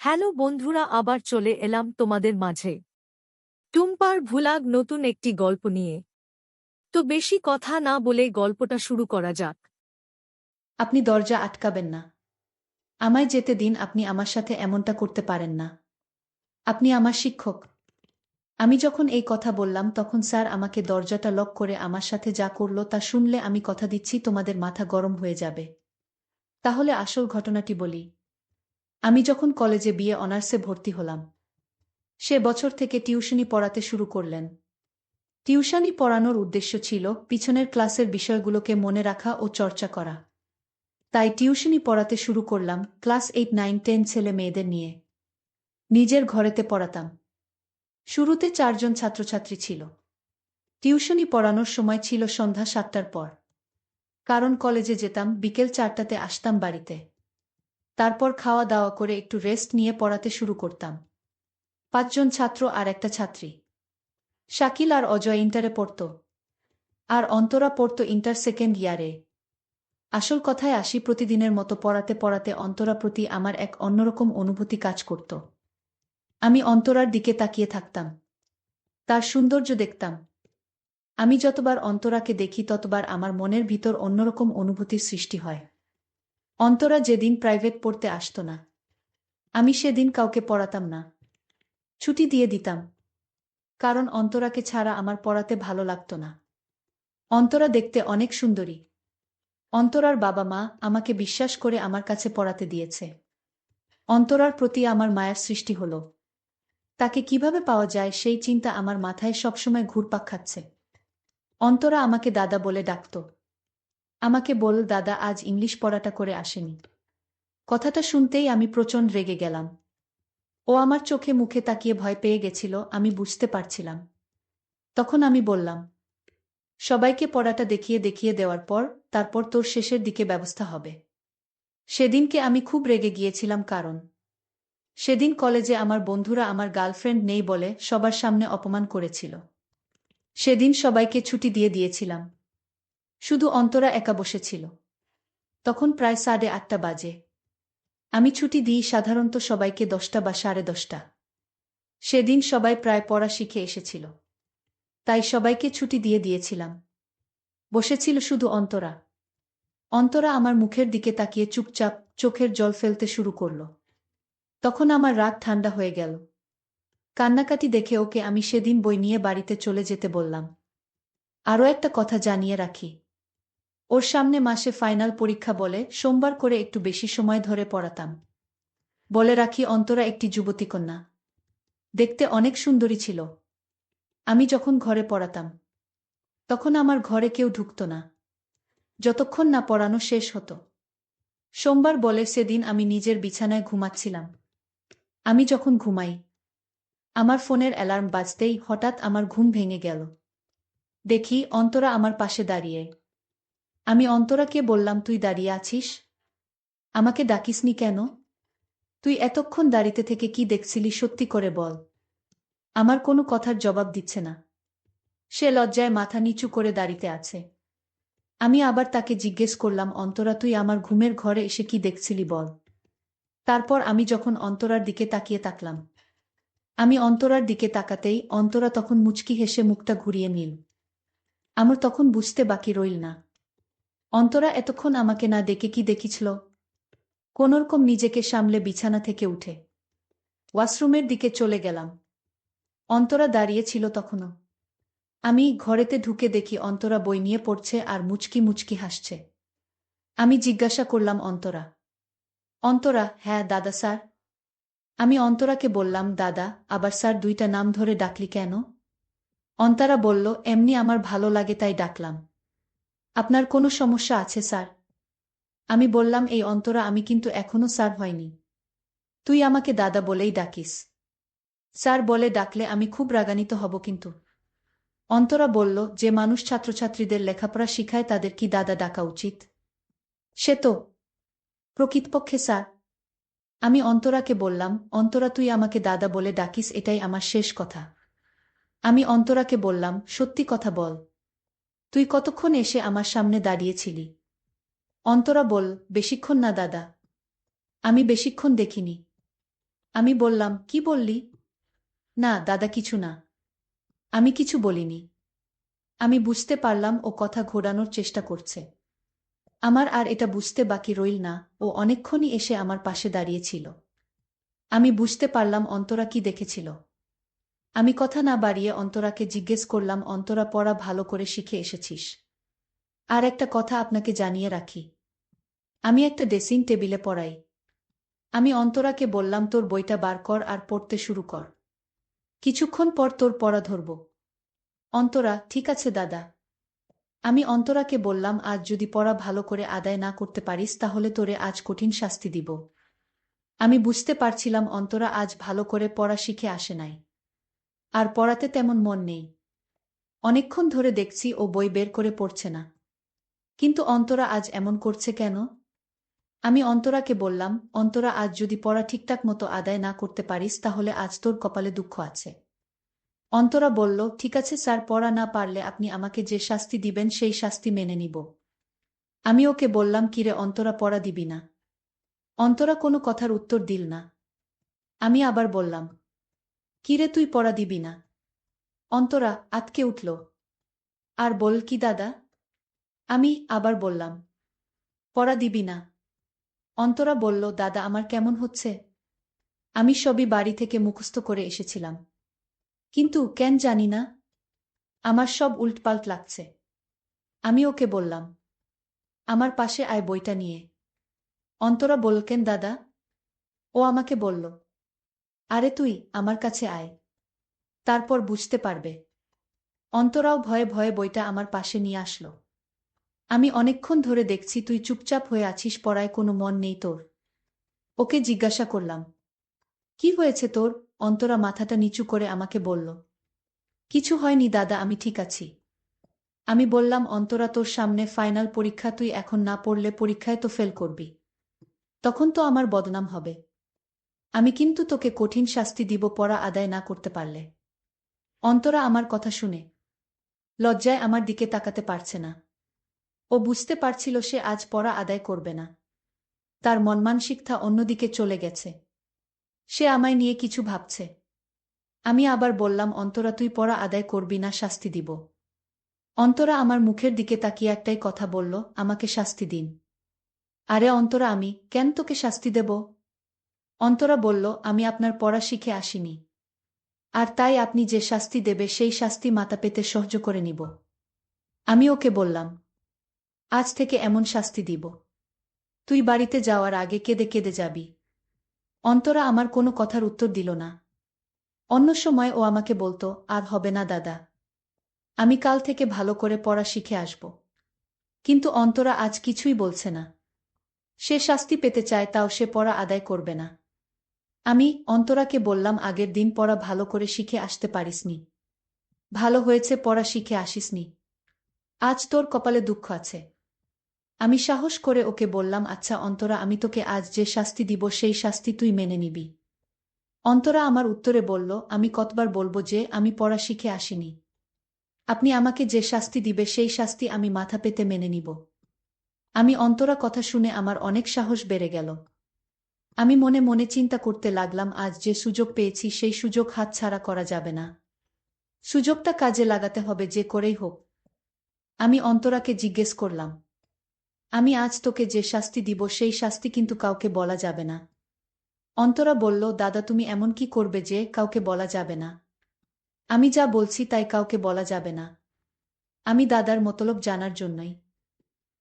Hello বন্ধুরা, আবার চলে এলাম তোমাদের মাঝে। টুম্পার ভুলাগ নতুন একটি গল্প নিয়ে। তো বেশি কথা না বলে গল্পটা শুরু করা যাক। আপনি দরজা আটকাবেন না। আমায় যেতে দিন, আপনি আমার সাথে এমনটা করতে পারেন না। আপনি আমার শিক্ষক। আমি যখন এই কথা বললাম, তখন স্যার আমাকে দরজাটা লক করে আমার সাথে যা করল তা শুনলে আমি কথা দিচ্ছি, তোমাদের মাথা গরম হয়ে যাবে। তাহলে আসল ঘটনাটি বলি। আমি যখন কলেজে বিয়ে অনার্সে ভর্তি হলাম, সে বছর থেকে টিউশনি পড়াতে শুরু করলেন। টিউশনি পড়ানোর উদ্দেশ্য ছিল পিছনের ক্লাসের বিষয়গুলোকে মনে রাখা ও চর্চা করা। তাই টিউশনি পড়াতে শুরু করলাম ক্লাস এইট, নাইন, টেন ছেলে মেয়েদের নিয়ে। নিজের ঘরেতে পড়াতাম। শুরুতে চারজন ছাত্রছাত্রী ছিল। টিউশনি পড়ানোর সময় ছিল সন্ধ্যা সাতটার পর। কারণ কলেজে যেতাম, বিকেল চারটাতে আসতাম বাড়িতে। তারপর খাওয়া দাওয়া করে একটু রেস্ট নিয়ে পড়াতে শুরু করতাম। পাঁচজন ছাত্র আর একটা ছাত্রী। শাকিল আর অজয় ইন্টারে পড়ত। আর অন্তরা পড়ত ইন্টার সেকেন্ড ইয়ারে আসল কথায় আসি, প্রতিদিনের মতো পড়াতে পড়াতে অন্তরা প্রতি আমার এক অন্যরকম অনুভূতি কাজ করত। আমি অন্তরার দিকে তাকিয়ে থাকতাম। তার সৌন্দর্য দেখতাম। আমি যতবার অন্তরাকে দেখি, ততবার আমার মনের ভিতর অন্যরকম অনুভূতির সৃষ্টি হয়। অন্তরা যেদিন প্রাইভেট পড়তে আসত না, আমি সেদিন কাউকে পড়াতাম না। ছুটি দিয়ে দিতাম, কারণ অন্তরাকে ছাড়া আমার পড়াতে ভালো লাগত না। অন্তরা দেখতে অনেক সুন্দরী। অন্তরার বাবা মা আমাকে বিশ্বাস করে আমার কাছে পড়াতে দিয়েছে। অন্তরার প্রতি আমার মায়ার সৃষ্টি হল। তাকে কীভাবে পাওয়া যায় সেই চিন্তা আমার মাথায় সবসময় ঘুরপাক খাচ্ছে। অন্তরা আমাকে দাদা বলে ডাকত। আমাকে বল, দাদা, আজ ইংলিশ পড়াটা করে আসেনি। কথাটা শুনতেই আমি প্রচণ্ড রেগে গেলাম। ও আমার চোখে মুখে তাকিয়ে ভয় পেয়ে গেছিল, আমি বুঝতে পারছিলাম। তখন আমি বললাম, সবাইকে পড়াটা দেখিয়ে দেখিয়ে দেওয়ার পর, তারপর তোর শেষের দিকে ব্যবস্থা হবে। সেদিনকে আমি খুব রেগে গিয়েছিলাম কারণ, সেদিন কলেজে আমার বন্ধুরা আমার গার্লফ্রেন্ড নেই বলে সবার সামনে অপমান করেছিল। সেদিন সবাইকে ছুটি দিয়ে দিয়েছিলাম। শুধু অন্তরা একা বসেছিল। তখন প্রায় সাড়ে আটটা বাজে। আমি ছুটি দিই সাধারণত সবাইকে দশটা বা সাড়ে দশটা। সেদিন সবাই প্রায় পড়া শিখে এসেছিল। তাই সবাইকে ছুটি দিয়ে দিয়েছিলাম। বসেছিল শুধু অন্তরা। অন্তরা আমার মুখের দিকে তাকিয়ে চুপচাপ চোখের জল ফেলতে শুরু করল। তখন আমার রাগ ঠান্ডা হয়ে গেল। কান্নাকাটি দেখে ওকে আমি সেদিন বই নিয়ে বাড়িতে চলে যেতে বললাম। আরও একটা কথা জানিয়ে রাখি। ওর সামনে মাসে ফাইনাল পরীক্ষা বলে সোমবার করে একটু বেশি সময় ধরে পড়াতাম। বলে রাখি, অন্তরা একটি যুবতী কন্যা। দেখতে অনেক সুন্দরী ছিল। আমি যখন ঘরে পড়াতাম, তখন আমার ঘরে কেউ ঢুকত না। যতক্ষণ না পড়ানো শেষ হতো। সোমবার বলে, সেদিন আমি নিজের বিছানায় ঘুমাচ্ছিলাম। আমি যখন ঘুমাই, আমার ফোনের অ্যালার্ম বাজতেই হঠাৎ আমার ঘুম ভেঙে গেল। দেখি, অন্তরা আমার পাশে দাঁড়িয়ে আমি অন্তরাকে বললাম, তুই দাঁড়িয়ে আছিস? আমাকে ডাকিসনি কেন? তুই এতক্ষণ দাঁড়িতে থেকে কি দেখছিলি সত্যি করে বল। আমার কোনো কথার জবাব দিচ্ছে না। সে লজ্জায় মাথা নিচু করে দাঁড়িতে আছে। আমি আবার তাকে জিজ্ঞেস করলাম, অন্তরা, তুই আমার ঘুমের ঘরে এসে কি দেখছিলি বল? তারপর আমি যখন অন্তরার দিকে তাকিয়ে তাকলাম আমি অন্তরার দিকে তাকাতেই অন্তরা তখন মুচকি হেসে মুখটা ঘুরিয়ে নিল। আমার তখন বুঝতে বাকি রইল না। অন্তরা এতক্ষণ আমাকে না ডেকে কি দেখিছিল? কোনোরকম নিজেকে সামলে বিছানা থেকে উঠে। ওয়াশরুমের দিকে চলে গেলাম। অন্তরা দাঁড়িয়ে ছিল তখনও আমি ঘরেতে ঢুকে দেখি অন্তরা বই নিয়ে পড়ছে আর মুচকি মুচকি হাসছে। আমি জিজ্ঞাসা করলাম, অন্তরা? অন্তরা হ্যাঁ দাদা স্যার। আমি অন্তরাকে বললাম, দাদা, আবার স্যার দুইটা নাম ধরে ডাকলি কেন? অন্তরা বলল, এমনি আমার ভালো লাগে তাই ডাকলাম। আপনার কোনো সমস্যা আছে, স্যার? আমি বললাম, এই অন্তরা আমি কিন্তু এখনও স্যার হয়নি। তুই আমাকে দাদা বলেই ডাকিস। স্যার বলে ডাকলে আমি খুব রাগান্বিত হব কিন্তু। অন্তরা বলল, যে মানুষ ছাত্রছাত্রীদের লেখাপড়া শিখায় তাদের কি দাদা ডাকা উচিত? সে তো। প্রকৃতপক্ষে, স্যার। আমি অন্তরাকে বললাম, অন্তরা তুই আমাকে দাদা বলে ডাকিস, এটাই আমার শেষ কথা। আমি অন্তরাকে বললাম, সত্যি কথা বল। তুই কতক্ষণ এসে আমার সামনে দাঁড়িয়েছিলি? অন্তরা বল, বেশিক্ষণ না, দাদা। আমি বেশিক্ষণ দেখিনি। আমি বললাম, কি বললি? না, দাদা, কিছু না। আমি কিছু বলিনি। আমি বুঝতে পারলাম ও কথা ঘোরানোর চেষ্টা করছে। আমার আর এটা বুঝতে বাকি রইল না, ও অনেকক্ষণই এসে আমার পাশে দাঁড়িয়েছিল। আমি বুঝতে পারলাম অন্তরা কি দেখেছিল। আমি কথা না বাড়িয়ে অন্তরাকে জিজ্ঞেস করলাম, অন্তরা, পড়া ভালো করে শিখে এসেছিস? আর একটা কথা আপনাকে জানিয়ে রাখি। আমি একটা ড্রেসিং টেবিলে পড়াই। আমি অন্তরাকে বললাম, তোর বইটা বার কর আর পড়তে শুরু কর। কিছুক্ষণ পর তোর পড়া ধরব। অন্তরা, ঠিক আছে দাদা। আমি অন্তরাকে বললাম, আজ যদি পড়া ভালো করে আদায় না করতে পারিস, তাহলে তোরে আজ কঠিন শাস্তি দিব। আমি বুঝতে পারছিলাম, অন্তরা আজ ভালো করে পড়া শিখে আসে নাই। আর পড়াতে তেমন মন নেই। অনেকক্ষণ ধরে দেখছি ও বই বের করে পড়ছে না। কিন্তু অন্তরা আজ এমন করছে কেন? আমি অন্তরাকে বললাম, অন্তরা, আজ যদি পড়া ঠিকঠাক মতো আদায় না করতে পারিস, তাহলে আজ তোর কপালে দুঃখ আছে। অন্তরা বলল, ঠিক আছে স্যার, পড়া না পারলে আপনি আমাকে যে শাস্তি দিবেন, সেই শাস্তি মেনে নিব। আমি ওকে বললাম কিরে অন্তরা, পড়া দিবি না। অন্তরা কোনো কথার উত্তর দিল না। আমি আবার বললাম কিরে তুই পড়া দিবি না? অন্তরা আতকে উঠল। আর বল কি দাদা? আমি আবার বললাম, পড়া দিবি না। অন্তরা বলল, দাদা, আমার কেমন হচ্ছে? আমি সবই বাড়ি থেকে মুখস্থ করে এসেছিলাম। কিন্তু কেন জানি না, আমার সব উল্টপাল্ট লাগছে। আমি ওকে বললাম, আমার পাশে আয় বইটা নিয়ে। অন্তরা বলকেন দাদা? ও আমাকে বলল আরে তুই, আমার কাছে আয়। তারপর বুঝতে পারবে। অন্তরাও ভয়ে ভয়ে বইটা আমার পাশে নিয়ে আসলো। আমি অনেকক্ষণ ধরে দেখছি তুই চুপচাপ হয়ে আছিস, পড়ায় কোনো মন নেই তোর। ওকে জিজ্ঞাসা করলাম, কি হয়েছে তোর? অন্তরা মাথাটা নিচু করে আমাকে বলল, কিছু হয়নি দাদা, আমি ঠিক আছি। আমি বললাম, অন্তরা, তোর সামনে ফাইনাল পরীক্ষা, তুই এখন না পড়লে পরীক্ষায় তো ফেল করবি। তখন তো আমার বদনাম হবে। আমি কিন্তু তোকে কঠিন শাস্তি দিব পড়া আদায় না করতে পারলে। অন্তরা আমার কথা শুনে, লজ্জায় আমার দিকে তাকাতে পারছে না। ও বুঝতে পারছিল সে আজ পড়া আদায় করবে না। তার মনমানসিকতা অন্যদিকে চলে গেছে। সে আমায় নিয়ে কিছু ভাবছে। আমি আবার বললাম, অন্তরা, তুই পড়া আদায় করবি না, শাস্তি দিব। অন্তরা আমার মুখের দিকে তাকিয়ে একটাই কথা বলল, আমাকে শাস্তি দিন। আরে অন্তরা, আমি কেন তোকে শাস্তি দেব? অন্তরা বলল, আমি আপনার পড়া শিখে আসিনি। আর তাই আপনি যে শাস্তি দেবে, সেই শাস্তি মাথা পেতে সহ্য করে নিব। আমি ওকে বললাম, আজ থেকে এমন শাস্তি দিব। তুই বাড়িতে যাওয়ার আগে কেঁদে কেঁদে যাবি। অন্তরা আমার কোনো কথার উত্তর দিল না। অন্য সময় ও আমাকে বলতো, আর হবে না দাদা। আমি কাল থেকে ভালো করে পড়া শিখে আসব। কিন্তু অন্তরা আজ কিছুই বলছে না। সে শাস্তি পেতে চায়, তাও সে পড়া আদায় করবে না। আমি অন্তরাকে বললাম, আগের দিন পড়া ভালো করে শিখে আসতে পারিসনি। ভালো হয়েছে পড়া শিখে আসিসনি। আজ তোর কপালে দুঃখ আছে আমি সাহস করে ওকে বললাম আচ্ছা অন্তরা, আমি তোকে আজ যে শাস্তি দিব, সেই শাস্তি তুই মেনে নিবি অন্তরা আমার উত্তরে বলল, আমি কতবার বলব যে আমি পড়া শিখে আসিনি। আপনি আমাকে যে শাস্তি দিবে, সেই শাস্তি আমি মাথা পেতে মেনে নিব আমি অন্তরা কথা শুনে আমার অনেক সাহস বেড়ে গেল। আমি মনে মনে চিন্তা করতে লাগলাম, আজ যে সুযোগ পেয়েছি, সেই সুযোগ হাতছাড়া করা যাবে না। সুযোগটা কাজে লাগাতে হবে, যে করেই হোক। আমি অন্তরাকে জিজ্ঞেস করলাম, আমি আজ তোকে যে শাস্তি দিব, সেই শাস্তি কিন্তু কাউকে বলা যাবে না। অন্তরা বলল, দাদা, তুমি এমন কি করবে যে কাউকে বলা যাবে না? আমি যা বলছি তাই কাউকে বলা যাবে না। আমি দাদার মতলব জানার জন্যই।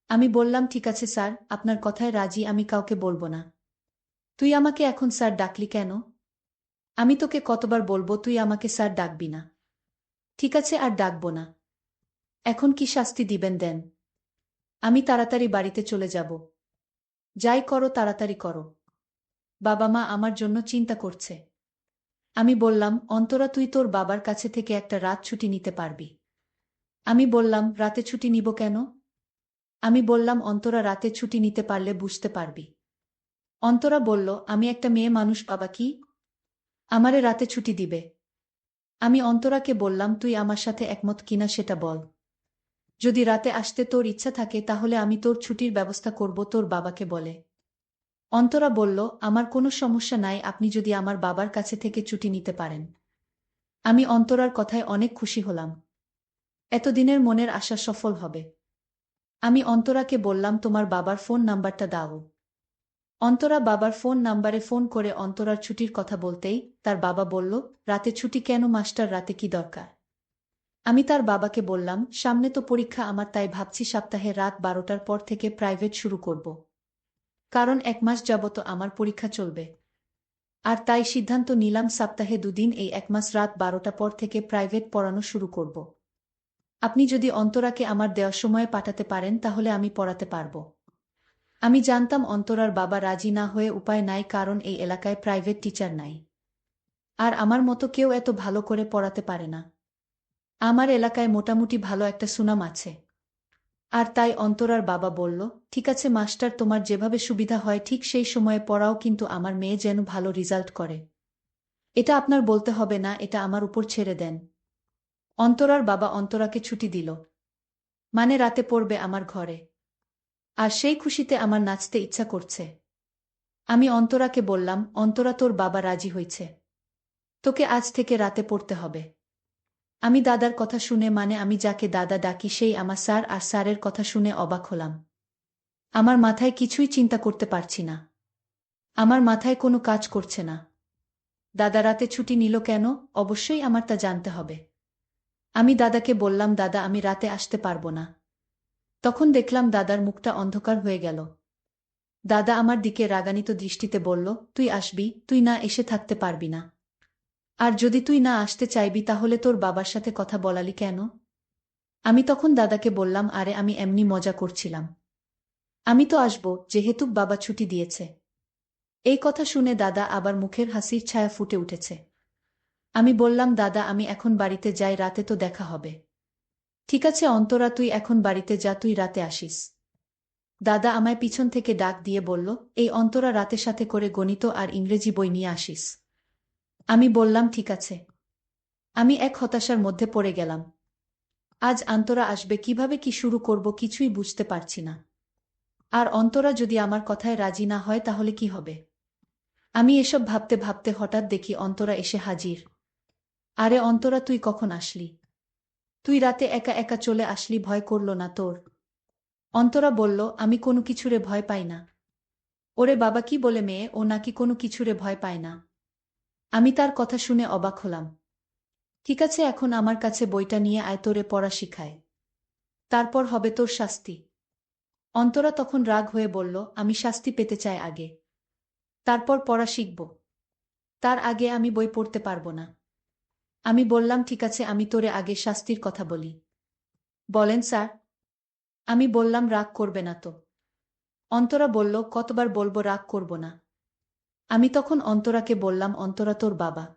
আমি বললাম, ঠিক আছে স্যার, আপনার কথায় রাজি, আমি কাউকে বলব না। তুই আমাকে এখন স্যার ডাকলি কেন? আমি তোকে কতবার বলব তুই আমাকে স্যার ডাকবি না। ঠিক আছে, আর ডাকবো না। এখন কি শাস্তি দিবেন দেন? আমি তাড়াতাড়ি বাড়িতে চলে যাব। যাই করো, তাড়াতাড়ি করো। বাবা মা আমার জন্য চিন্তা করছে। আমি বললাম, অন্তরা, তুই তোর বাবার কাছে থেকে একটা রাত ছুটি নিতে পারবি। আমি বললাম, রাতে ছুটি নিব কেন? আমি বললাম, অন্তরা, রাতে ছুটি নিতে পারলে বুঝতে পারবি। অন্তরা বলল, আমি একটা মেয়ে মানুষ, বাবা কি? আমারে রাতে ছুটি দিবে। আমি অন্তরাকে বললাম, তুই আমার সাথে একমত কিনা সেটা বল। যদি রাতে আসতে তোর ইচ্ছা থাকে, তাহলে আমি তোর ছুটির ব্যবস্থা করব, তোর বাবাকে বলে। অন্তরা বলল, আমার কোনো সমস্যা নাই, আপনি যদি আমার বাবার কাছে থেকে ছুটি নিতে পারেন। আমি অন্তরার কথায় অনেক খুশি হলাম। এতদিনের মনের আশা সফল হবে। আমি অন্তরাকে বললাম, তোমার বাবার ফোন নাম্বারটা দাও। অন্তরা বাবার ফোন নাম্বারে ফোন করে অন্তরার ছুটির কথা বলতেই তার বাবা বলল, রাতে ছুটি কেন? মাস্টার, রাতে কি দরকার? আমি তার বাবাকে বললাম, সামনে তো পরীক্ষা আমার, তাই ভাবছি সপ্তাহে রাত বারোটার পর থেকে প্রাইভেট শুরু করব। কারণ এক মাস যাবত আমার পরীক্ষা চলবে। আর তাই সিদ্ধান্ত নিলাম সপ্তাহে দুদিন এই এক মাস রাত বারোটা পর থেকে প্রাইভেট পড়ানো শুরু করব। আপনি যদি অন্তরাকে আমার দেওয়ার সময়ে পাঠাতে পারেন, তাহলে আমি পড়াতে পারব। আমি জানতাম অন্তরার বাবা রাজি না হয়ে উপায় নাই কারণ এই এলাকায় প্রাইভেট টিচার নাই। আর আমার মতো কেউ এত ভালো করে পড়াতে পারে না। আমার এলাকায় মোটামুটি ভালো একটা সুনাম আছে। আর তাই অন্তরার বাবা বলল, ঠিক আছে মাস্টার, তোমার যেভাবে সুবিধা হয় ঠিক সেই সময়ে পড়াও কিন্তু আমার মেয়ে যেন ভালো রেজাল্ট করে। এটা আপনার বলতে হবে না, এটা আমার উপর ছেড়ে দেন। অন্তরার বাবা অন্তরাকে ছুটি দিল। মানে রাতে পড়বে আমার ঘরে। আর সেই খুশিতে আমার নাচতে ইচ্ছা করছে। আমি অন্তরাকে বললাম, অন্তরা তোর বাবা রাজি হয়েছে। তোকে আজ থেকে রাতে পড়তে হবে। আমি দাদার কথা শুনে মানে আমি যাকে দাদা ডাকি সেই আমার স্যার আর স্যারের কথা শুনে অবাক হলাম। আমার মাথায় কিছুই চিন্তা করতে পারছি না। আমার মাথায় কোনো কাজ করছে না। দাদা রাতে ছুটি নিল কেন? অবশ্যই আমার তা জানতে হবে। আমি দাদাকে বললাম, দাদা, আমি রাতে আসতে পারব না। তখন দেখলাম দাদার মুখটা অন্ধকার হয়ে গেল। দাদা আমার দিকে রাগানিত দৃষ্টিতে বলল, তুই আসবি, তুই না এসে থাকতে পারবি না। আর যদি তুই না আসতে চাইবি, তাহলে তোর বাবার সাথে কথা বলালি কেন? আমি তখন দাদাকে বললাম, আরে, আমি এমনি মজা করছিলাম। আমি তো আসব, যেহেতু বাবা ছুটি দিয়েছে। এই কথা শুনে দাদা আবার মুখের হাসির ছায়া ফুটে উঠেছে। আমি বললাম, দাদা, আমি এখন বাড়িতে যাই, রাতে তো দেখা হবে। ঠিক আছে, অন্তরা, তুই এখন বাড়িতে যা, তুই রাতে আসিস। দাদা আমায় পিছন থেকে ডাক দিয়ে বলল, এই অন্তরা রাতে সাথে করে গণিত আর ইংরেজি বই নিয়ে আসিস। আমি বললাম, ঠিক আছে। আমি এক হতাশার মধ্যে পড়ে গেলাম। আজ অন্তরা আসবে, কীভাবে কি শুরু করব কিছুই বুঝতে পারছি না। আর অন্তরা যদি আমার কথায় রাজি না হয়, তাহলে কি হবে? আমি এসব ভাবতে ভাবতে হঠাৎ দেখি অন্তরা এসে হাজির। আরে অন্তরা, তুই কখন আসলি? তুই রাতে একা একা চলে আসলি, ভয় করল না তোর। অন্তরা বলল, আমি কোনো কিছুরে ভয় পাই না। ওরে বাবা, কি বলে মেয়ে, ও নাকি কোনো কিছুরে ভয় পায় না। আমি তার কথা শুনে অবাক হলাম। ঠিক আছে, এখন আমার কাছে বইটা নিয়ে আয়, তোরে পড়া শিখায়। তারপর হবে তোর শাস্তি। অন্তরা তখন রাগ হয়ে বলল, আমি শাস্তি পেতে চাই আগে। তারপর পড়া শিখব। তার আগে আমি বই পড়তে পারব না। আমি বললাম, ঠিক আছে, আমি তোরে আগে শাস্তির কথা বলি। বলেন, স্যার, আমি বললাম, রাগ করবে না তো। অন্তরা বলল, কতবার বলব, রাগ করব না। আমি তখন অন্তরাকে বললাম, অন্তরা তোর বাবা।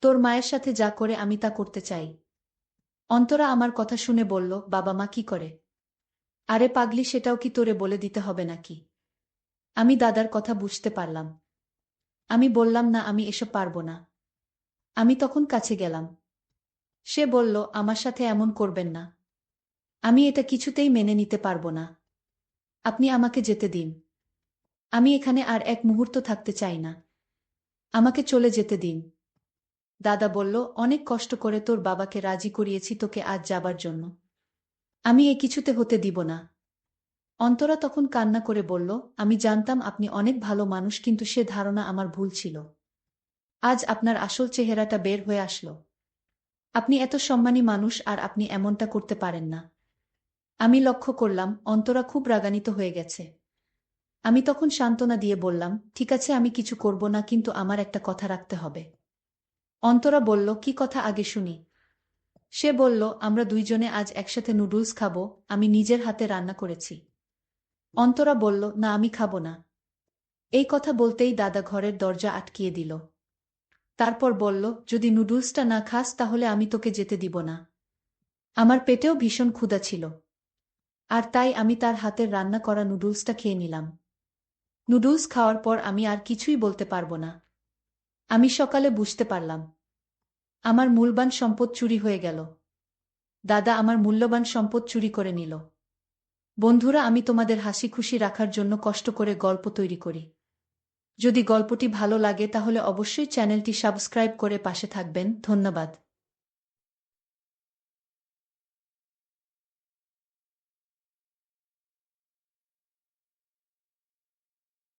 তোর মায়ের সাথে যা করে, আমি তা করতে চাই। অন্তরা আমার কথা শুনে বলল, বাবা মা কি করে? আরে পাগলি, সেটাও কি তোরে বলে দিতে হবে নাকি? আমি দাদার কথা বুঝতে পারলাম। আমি বললাম, না, আমি এসব পারব না। আমি তখন কাছে গেলাম। সে বলল, আমার সাথে এমন করবেন না। আমি এটা কিছুতেই মেনে নিতে পারব না। আপনি আমাকে যেতে দিন। আমি এখানে আর এক মুহূর্ত থাকতে চাই না। আমাকে চলে যেতে দিন। দাদা বলল, অনেক কষ্ট করে তোর বাবাকে রাজি করিয়েছি তোকে আজ যাবার জন্য। আমি এ কিছুতে হতে দিব না। অন্তরা তখন কান্না করে বলল, আমি জানতাম আপনি অনেক ভালো মানুষ, কিন্তু সে ধারণা আমার ভুল ছিল। আজ আপনার আসল চেহারাটা বের হয়ে আসলো। আপনি এত সম্মানী মানুষ আর আপনি এমনটা করতে পারেন না। আমি লক্ষ্য করলাম, অন্তরা খুব রাগান্বিত হয়ে গেছে। আমি তখন সান্ত্বনা দিয়ে বললাম, ঠিক আছে, আমি কিছু করব না, কিন্তু আমার একটা কথা রাখতে হবে। অন্তরা বলল, কি কথা আগে শুনি? সে বলল, আমরা দুইজনে আজ একসাথে নুডলস খাব, আমি নিজের হাতে রান্না করেছি। অন্তরা বলল, না, আমি খাব না। এই কথা বলতেই দাদা ঘরের দরজা আটকিয়ে দিল। তারপর বলল, যদি নুডলসটা না খাস, তাহলে আমি তোকে যেতে দিব না। আমার পেটেও ভীষণ ক্ষুধা ছিল। আর তাই আমি তার হাতের রান্না করা নুডলসটা খেয়ে নিলাম। নুডলস খাওয়ার পর আমি আর কিছুই বলতে পারব না। আমি সকালে বুঝতে পারলাম। আমার মূলবান সম্পদ চুরি হয়ে গেল। দাদা আমার মূল্যবান সম্পদ চুরি করে নিল। বন্ধুরা, আমি তোমাদের হাসি খুশি রাখার জন্য কষ্ট করে গল্প তৈরি করি। যদি গল্পটি ভালো লাগে তাহলে অবশ্যই চ্যানেলটি সাবস্ক্রাইব করে পাশে থাকবেন। ধন্যবাদ।